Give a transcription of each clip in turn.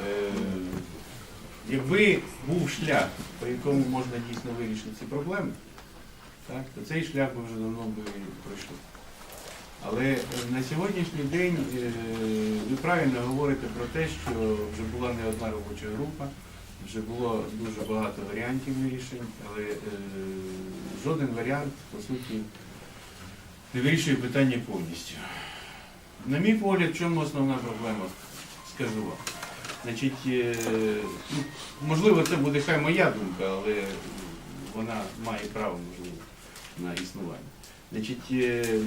Е, Якби був шлях, по якому можна дійсно вирішити ці проблеми, так, то цей шлях би вже давно би пройшли. Але е, на сьогоднішній день е, ви правильно говорите про те, що вже була не одна робоча група, вже було дуже багато варіантів вирішень, але жоден варіант, по суті, не вирішує питання повністю. На мій погляд, в чому основна проблема, скажу вам. Значить, е, ну, можливо, це буде хай моя думка, але вона має право, можливо, на існування. Значить, е,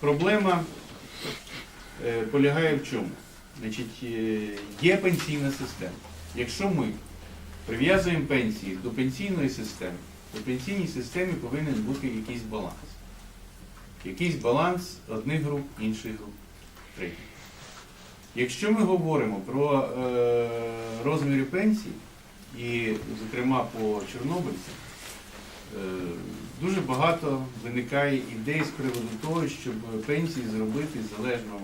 проблема е, полягає в чому? Значить, є пенсійна система. Якщо ми прив'язуємо пенсії до пенсійної системи, то в пенсійній системі повинен бути якийсь баланс. Якийсь баланс одних груп, інших груп, третіх. Якщо ми говоримо про е, розміри пенсій, і, зокрема, по чорнобильцям, е, дуже багато виникає ідей з приводу того, щоб пенсії зробити залежно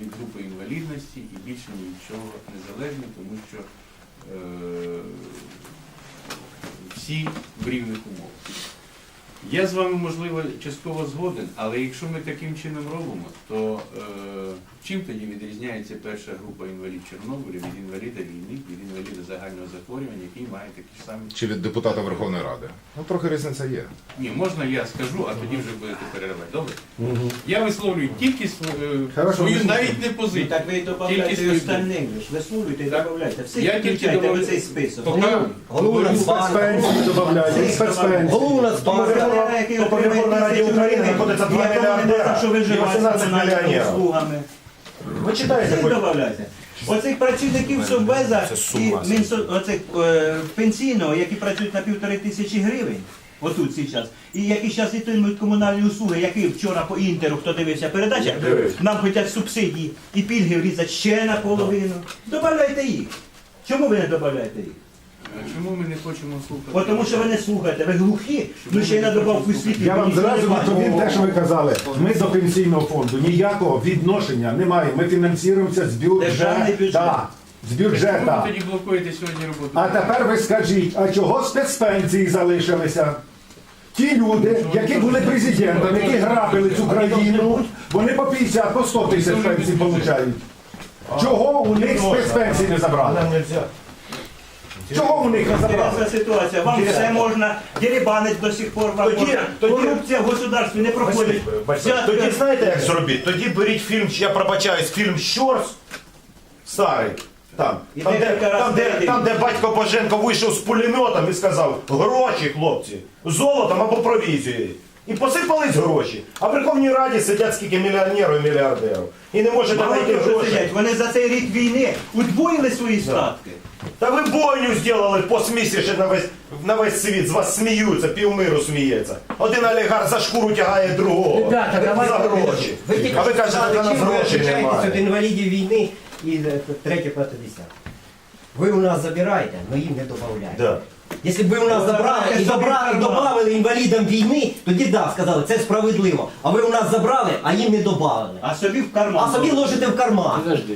від групи інвалідності і більше ні від чого незалежні, тому що е, всі в рівних умовах. Я з вами, можливо, частково згоден, але якщо ми таким чином робимо, то е, чим тоді відрізняється перша група інвалід Чорнобиля від інваліда війни, від інваліда загального захворювання, який має такі ж самі. Чи від депутата Верховної Ради? Ну, трохи різниця є. Ні, можна я скажу, а тоді вже будете переривати. Добре? Я висловлюю тільки Хорошо, свою ви навіть не Ну, так ви і Тільки добавляйте і свою ж. Висловлюйте і Так. добавляйте. Всіх Я тільки включайте добавлю- в цей список. Поки- Голову І спецпенсії спецпенсії. Голову Нацбанка, який Верховній Раді України знаходиться два мільярдера що і виживають 18 комунальними мільйонерів. услугами. Ви читаєте? Всіх хоч? добавляйте. Оцих працівників Совбеза Це і сума. Мінсо- оцих е, пенсійного, які працюють на півтори тисячі гривень, отут зараз, і які зараз отримують комунальні услуги, які вчора по інтеру, хто дивився передачу, нам хочуть субсидії і пільги врізати ще наполовину. Добавляйте їх. Чому ви не додаєте їх? А Чому ми не хочемо слухати? Бо тому що ви не слухаєте, ви глухі, ну ще й на добавку світу. Я вам зразу відповім те, що ви казали. Ми до пенсійного фонду ніякого відношення немає. Ми фінансуємося з Державний бюджету. бюджет. З Чому ви тоді блокуєте сьогодні роботу? А тепер ви скажіть, а чого спецпенсії залишилися? Ті люди, які були президентами, які грабили цю країну, вони по 50, по 100 тисяч пенсій отримують. Чого у них спецпенсії не забрали? Чого у них не забрали? Інтересна ситуація. Вам все можна, дерибанить до сих пор вам Тоді- можна. тоді- Корупція в государстві не проходить. Взятка- Тоді знаєте, як зробіть? Тоді беріть фільм, я пробачаюсь, фільм Щорс старий. Там, І там, де, декілька там, де, там, де батько Боженко вийшов з пулеметом і сказав, гроші, хлопці, золотом або провізією. І посипались гроші. А в Верховній Раді сидять скільки мільйонерів і мільярдерів. І не можете знайти гроші. сидять, вони за цей рік війни удвоїли свої статки. Та ви бойню зробили посмішище на весь, на весь світ, з вас сміються, півмиру сміється. Один олігарх за шкуру тягає другого. Ребята, давайте за гроші. Ви тільки А ви кажете, для нас ви грошей від інвалідів війни і е, третє, п'яте, десяте. Ви у нас забираєте, але їм не додаєте. Да. Якщо б ви у нас забрали і добрали, додали інвалідам війни, тоді да, сказали, це справедливо. А ви у нас забрали, а їм не додали. А собі в карман. А собі ложите в карман. Подожди.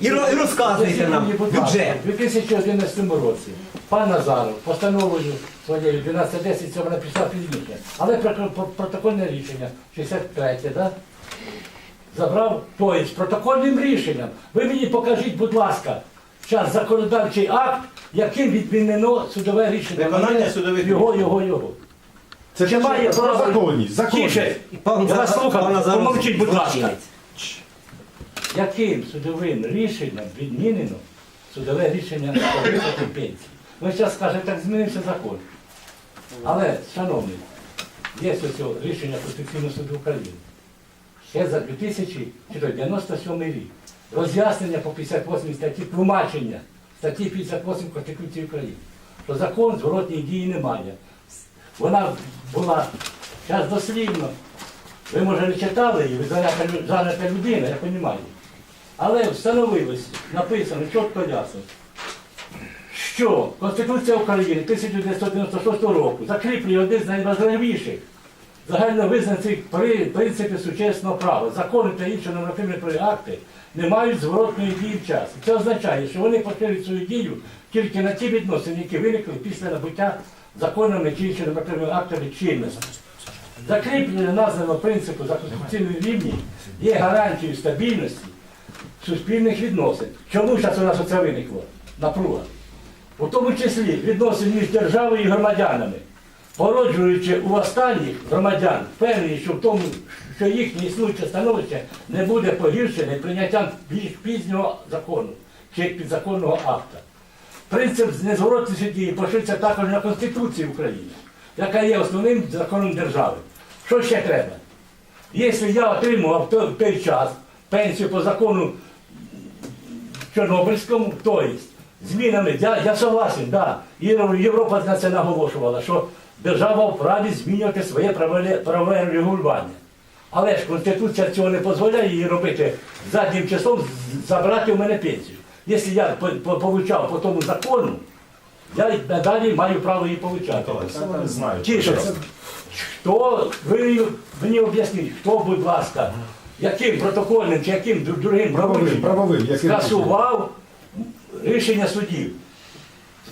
І, ро- і розказуєте нам бюджет. У 2011 році пан Назаров постановою своєю 1210 цього написав підрішення, але про- про- протокольне рішення 63, да? забрав, тобто з протокольним рішенням. Ви мені покажіть, будь ласка, час законодавчий акт, яким відмінено судове рішення. Виконання судових Його, його, його. Це Чи має право- законність. законність. Тише, Пан я вас Зар- слухав, помовчіть, будь ласка. яким судовим рішенням відмінено судове рішення про виплату пенсії. Ви зараз скажете, так змінився закон. Але, шановний, є ось рішення Конституційного суду України. Ще за 2097 рік. Роз'яснення по 58 статті, тлумачення статті 58 Конституції України. Що закон зворотньої дії немає. Вона була зараз дослівно. Ви, може, не читали її, ви занята людина, я розумію. Але встановилось, написано чітко ясно, що Конституція України 1996 року закріплює один з найважливіших загально визнані при принципи сучасного права. Закони та інші нормативні акти не мають зворотної дії в час. Це означає, що вони поширюють свою дію тільки на ті відносини, які виникли після набуття законами чи іншими нормативними актами чинності. Закріплення названого принципу за конституційному рівні є гарантією стабільності суспільних відносин. Чому зараз у нас оце виникло? Напруга. У тому числі відносин між державою і громадянами, породжуючи у останніх громадян впевненість, що в тому, що їхнє існуюче становище не буде погіршене прийняттям більш пізнього закону чи підзаконного акта. Принцип незворотності дії поширюється також на Конституції України, яка є основним законом держави. Що ще треба? Якщо я отримував той час пенсію по закону Чорнобильському, то є, змінами, я, я согласен, да. І Європа на це наголошувала, що держава вправі змінювати своє правове, правове регулювання. Але ж Конституція цього не дозволяє її робити заднім числом забрати у мене пенсію. Якщо я по- по- получав по тому закону, я й надалі маю право її получати. Тише. Хто, ви мені об'ясніть, хто, будь ласка, яким протокольним чи яким другим Правовим, правовим, яким скасував рішення судів.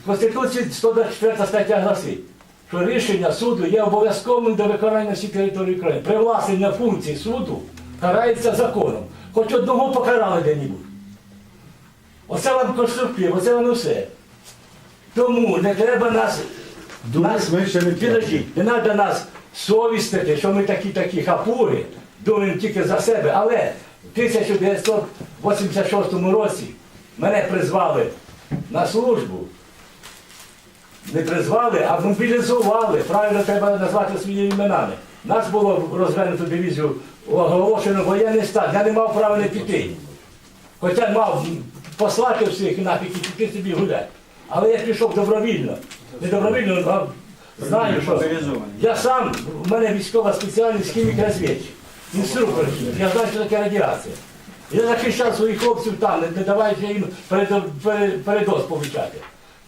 В Конституції 124 стаття гласить, що рішення суду є обов'язковим до виконання на всій території України. Привласнення функцій суду карається законом. Хоч одного покарали де-небудь. Оце вам конструктив, оце воно все. Тому не треба нас. Думаєш, ми ще не Підождіть, не треба нас совістити, що ми такі такі хапуги, думаємо тільки за себе. Але в 1986 році мене призвали на службу. Не призвали, а мобілізували. Правильно треба назвати своїми іменами. Нас було розвернуто дивізію, оголошено воєнний стан. Я не мав права не піти. Хоча мав послати всіх нафіг і піти собі гуляти. Але я пішов добровільно. Не добровільно, а знаю, що я сам, у мене військова спеціальність хімік розвідчик, інструктор. Я знаю, що таке радіація. Я захищав своїх хлопців там, не, даваючи їм передо- пере- передоз получати.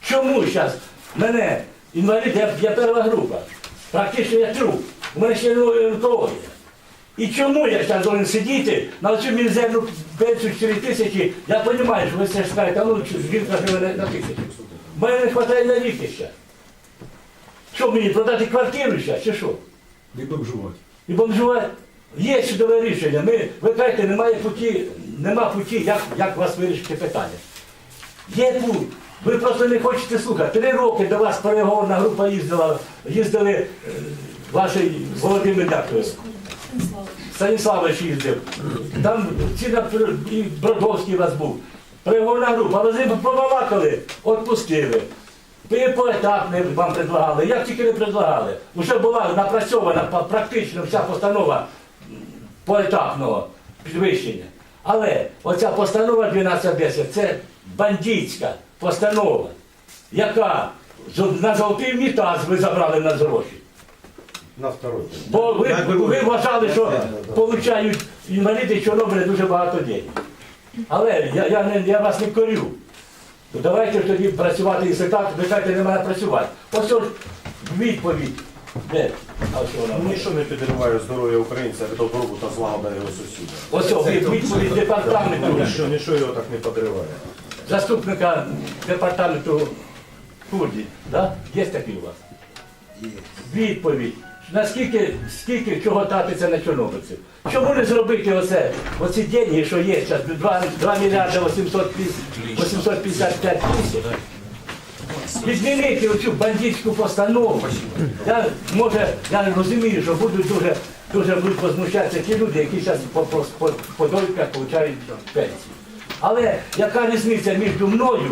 Чому зараз мене інвалід, я, я перша група, практично я труп, у мене ще онкологія. І чому я зараз должен сидіти на цю мізерну пенсію 4 тисячі? Я розумію, що ви це ж скажете, а ну жінка живе на, тисячу. В мене не вистачає на ліки ще. Що мені продати квартиру ще, чи що? Не бомжувати. І бомжувати. Є судове рішення. Ми, ви кажете, немає путі, нема путі, як, як вас вирішити питання. Є путь. Ви просто не хочете слухати. Три роки до вас переговорна група їздила, їздили е, ваші Володимир Дякую. Станіславович їздив. Там ціна і Бродовський у вас був. Переговорна група, але ними побалакали, відпустили. Ви поетапне вам предлагали, як тільки не предлагали. Уже була напрацьована практично вся постанова поетапного підвищення. Але оця постанова 1210 це бандитська постанова, яка на золотий унітаз ви забрали на гроші. На второй. Бо ви, ви вважали, що получають інваліди Чорнобиля дуже багато денег. Але я, я, не, я вас не корю. То давайте тоді працювати, якщо так, ви кажете, не мене працювати. Ось відповідь. Де? А що вона? Ну, Ніщо не підриває здоров'я українця від добробуту та злагода його сусіда. Ось о, від- відповідь департаменту, Ніщо, ніщо його так не підриває. заступника департаменту Курді. Да? Є такий у вас? Відповідь. Наскільки скільки чого татиться на чорнобильців? Чому не зробити оце, оці деньги, що є зараз, 2, 2 мільярди 850 855 тисяч? Відмінити оцю бандитську постанову. Я, може, я розумію, що будуть дуже, дуже будуть ті люди, які зараз по, по, по, по дольках отримують пенсію. Але яка різниця між мною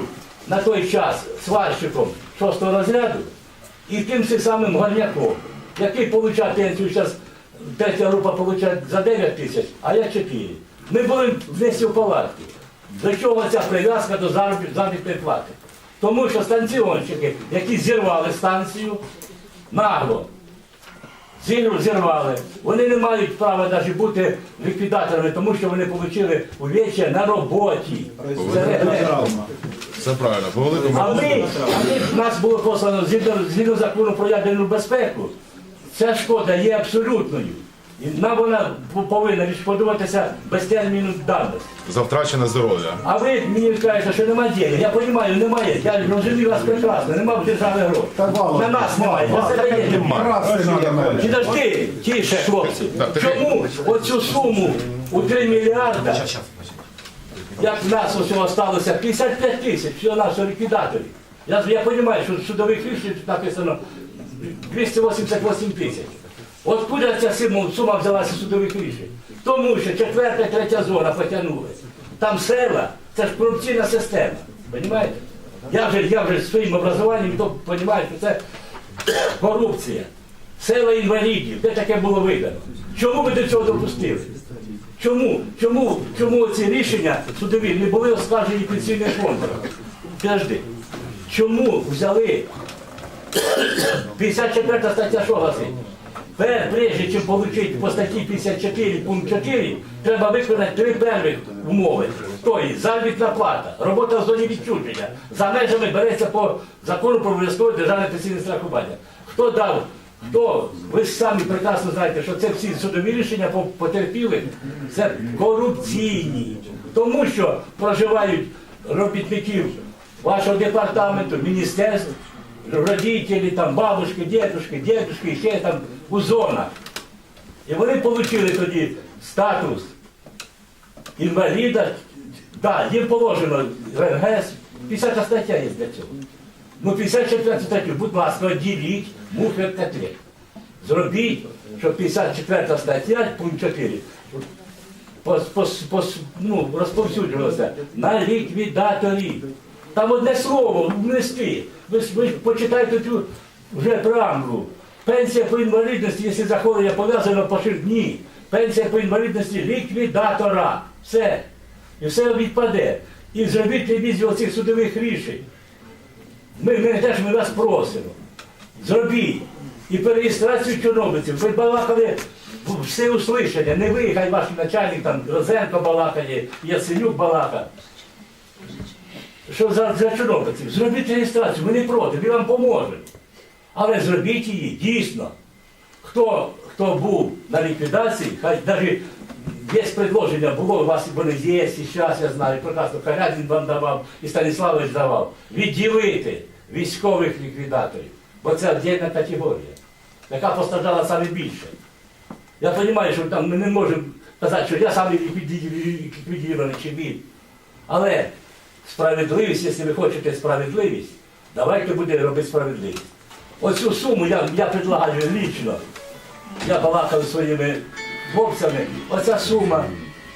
на той час сварщиком шостого розряду і тим самим горняком, який отримує пенсію зараз, третя група отримує за 9 тисяч, а я 4. Ми були вместе в палатці. До чого ця прив'язка до зароб- заробітної плати? Тому що станціонщики, які зірвали станцію, нагло зір- зірвали, вони не мають права навіть бути ліквідаторами, тому що вони отримали увече на роботі. Це правильно, по великому А ми, а ми нас було послано згідно, згідно закону про ядерну безпеку. ця шкода є абсолютною. І нам вона повинна відшкодуватися без терміну давності. За втрачене здоров'я. А ви мені кажете, що немає денег. Я розумію, немає. Я розумію вас прекрасно, немає в державі грошей. На нас немає, на себе є. Підожди, тише, хлопці. Чому оцю суму у 3 мільярда, як в нас усього сталося 55 тисяч, всього нашого ліквідаторів. Я, я розумію, що в судових рішень написано 288 тисяч. Откуда ця сума, взялася судових рішень? Тому що четверта третя зона потягнули. Там села, це ж корупційна система. Розумієте? Я вже, я вже своїм образуванням то розумію, що це корупція. Села інвалідів, де таке було видано? Чому ви до цього допустили? Чому? Чому, чому ці рішення судові не були оскаржені пенсійним фондом? Підожди. Чому взяли 54 стаття що гласить? Прежде чим отримати по статті 54 пункт 4, треба виконати три перших умови. Тобто заробітна плата, робота в зоні відчуження, за межами береться по закону про обов'язкове державне пенсійне страхування. Хто дав? Хто? Ви ж самі прекрасно знаєте, що це всі судові рішення по- потерпілих, це корупційні. Тому що проживають робітників вашого департаменту, міністерств, родителі, там, бабушки, дедушки, дедушки, ще там у зонах. І вони отримали тоді статус інваліда. Так, їм положено РНГС, 50 стаття є для цього. Ну, 54 статтю, будь ласка, діліть мух від котлет. Зробіть, щоб 54 стаття, пункт 4, пос, пос, пос, ну, розповсюджувалося на ліквідаторів. Там одне слово внести. Ви ви почитайте цю вже преамбулу. Пенсія по інвалідності, якщо захворювання пов'язано по дні. Пенсія по інвалідності ліквідатора. Все. І все відпаде. І зробіть ревізію оцих судових рішень. Ми, ми теж ми вас просимо. Зробіть. І перереєстрацію чорнобильців. Ви балакали все услышання. Не ви, ваш начальник там Розенко балакає, Яценюк балакає. Що за, за чорнобильців? Зробіть реєстрацію, ми не проти, ми вам поможемо. Але зробіть її дійсно. Хто, хто був на ліквідації, хай навіть є предложення, було, у вас вони є, і зараз я знаю, прекрасно, Харядін вам давав, і Станіславович давав, відділити військових ліквідаторів. Бо це віддільна категорія, яка постраждала саме більше. Я розумію, що там ми не можемо казати, що я саме ліквідований чи він. Але справедливість, якщо ви хочете справедливість, давайте будемо робити справедливість. Оцю суму я, я предлагаю лічно. Я балакав своїми хлопцями. Оця сума,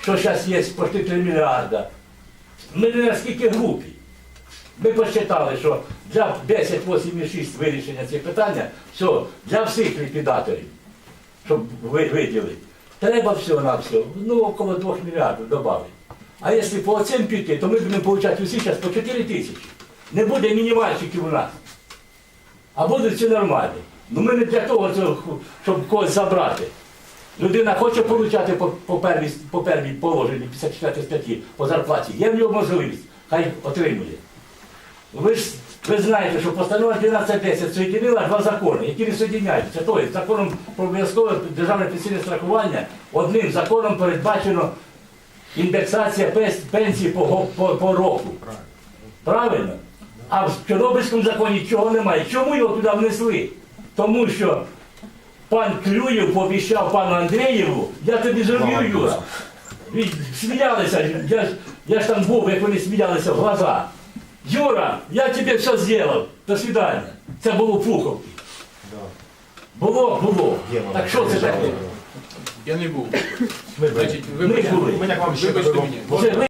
що зараз є почти 3 мільярда. Ми не наскільки групі. Ми посчитали, що для 10, 8 і 6 вирішення цих питання, все, для всіх ліквідаторів, щоб ви виділити, треба всього на ну около 2 мільярдів додати. А якщо по цим піти, то ми будемо отримати усі зараз по 4 тисячі. Не буде мінімальчиків у нас. А будуть всі нормальні. Ну ми не для того, щоб когось забрати. Людина хоче отримати по, по, по положенні 54 статті по зарплаті. Є в нього можливість, хай отримує. Ви ж ви знаєте, що постанова 1210 соєдинила два закони, які не соєдиняються. Тобто законом про обов'язкове державне пенсійне страхування одним законом передбачено індексація пенсії по, по, по року. Правильно? А в Чорнобильському законі цього немає. Чому його туди внесли? Тому що пан Клюєв пообіцяв пану Андрієву, я тобі зроблю, Юра. Сміялися, я, ж- я ж там був, як вони сміялися в глаза. Юра, я тебе все зробив. До свидання. Це було в Пуховці. Було, було. Так що це таке? Я не був. Значить, вибачте. Ми як вам ще вибачте мені.